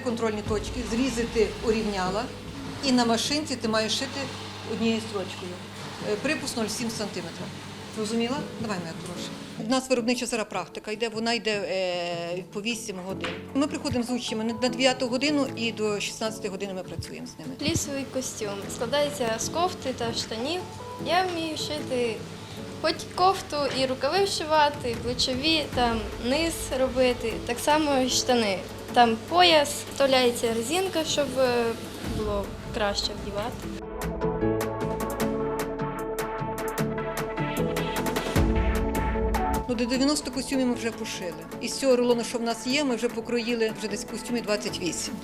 контрольні точки, зрізи ти урівняла, і на машинці ти маєш шити однією строчкою. Е, Припуск 0,7 см. Зрозуміла? Давай, моя хороша. У нас виробнича зараз практика йде, вона йде е, по 8 годин. Ми приходимо з учнями на 9 годину і до 16 години ми працюємо з ними. Лісовий костюм складається з кофти та штанів. Я вмію шити хоч кофту і рукави вшивати, плечові, там низ робити, так само і штани. Там пояс, вставляється резинка, щоб е, було краще вдівати. Ну, до 90 костюмів ми вже пошили. Із цього рулону, що в нас є, ми вже покроїли вже десь костюмів 28.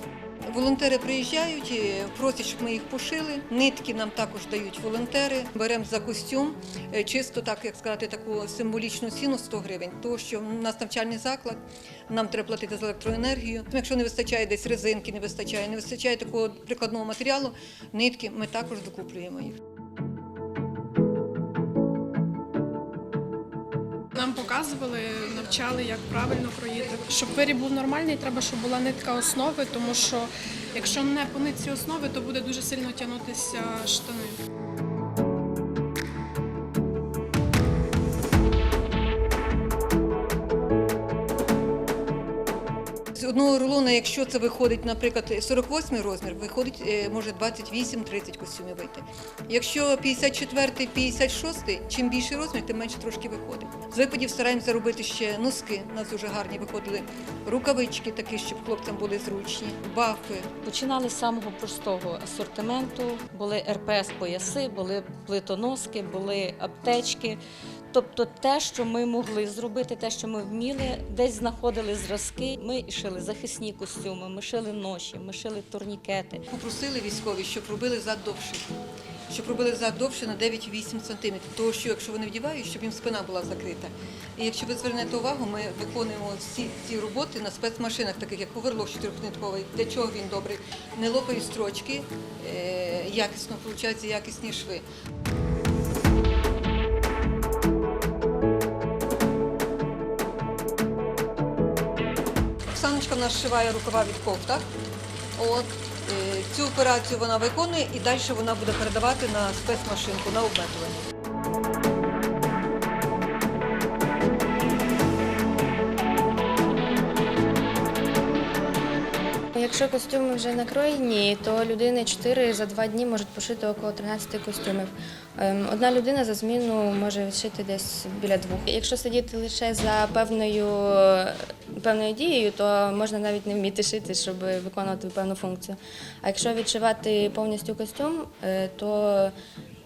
Волонтери приїжджають, просять, щоб ми їх пошили. Нитки нам також дають волонтери. Беремо за костюм, е, чисто так, як сказати, таку символічну ціну 100 гривень. Тому що в нас навчальний заклад, нам треба платити за електроенергію. Якщо не вистачає десь резинки, не вистачає, не вистачає такого прикладного матеріалу, нитки, ми також докуплюємо їх. Показували, навчали, як правильно кроїти. Щоб виріб був нормальний, треба, щоб була нитка основи, тому що якщо не по нитці основи, то буде дуже сильно тягнутися штани. З одного рулона, якщо це виходить, наприклад, 48 розмір, виходить, е, може 28-30 костюмів вийти. Якщо 54 56 чим більший розмір, тим менше трошки виходить. З випадів стараємося робити ще носки, у нас дуже гарні виходили, рукавички такі, щоб хлопцям були зручні, бафи. Починали з самого простого асортименту. Були РПС-пояси, були плитоноски, були аптечки. Тобто те, що ми могли зробити, те, що ми вміли, десь знаходили зразки. Ми шили захисні костюми, ми шили ноші, ми шили турнікети. Попросили військові, щоб робили зад довший. Щоб робили зад довше на 9-8 см. Тому що якщо вони вдівають, щоб їм спина була закрита. І якщо ви звернете увагу, ми виконуємо всі ці роботи на спецмашинах, таких як оверлок чотирьохнитковий. Для чого він добрий? Не лопають строчки, е, якісно виходять якісні шви. Оксаночка в нас шиває рукава від кофта. От е, цю операцію вона виконує і далі вона буде передавати на спецмашинку на обметування. Якщо костюми вже накроєні, то людини 4 за 2 дні можуть пошити около 13 костюмів. Ем, Одна людина за зміну може відшити десь біля двох. Якщо сидіти лише за певною, певною дією, то можна навіть не вміти шити, щоб виконувати певну функцію. А якщо відшивати повністю костюм, е, то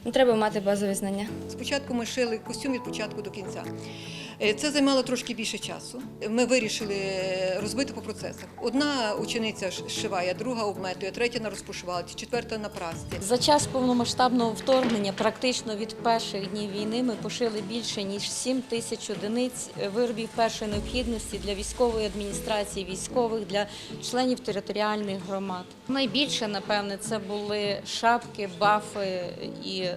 ну, треба мати базові знання. Спочатку ми шили костюм від початку до кінця. Е, Це займало трошки більше часу. Ми вирішили е, розбити по процесах. Одна учениця шиває, друга обметує, третя на розпушувалці, четверта на прасті. За час повномасштабного вторгнення, практично від перших днів війни, ми пошили більше ніж 7 тисяч одиниць виробів першої необхідності для військової адміністрації, військових, для членів територіальних громад. Найбільше, напевне, це були шапки, бафи і е,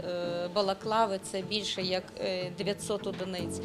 балаклави. Це більше як е, 900 одиниць.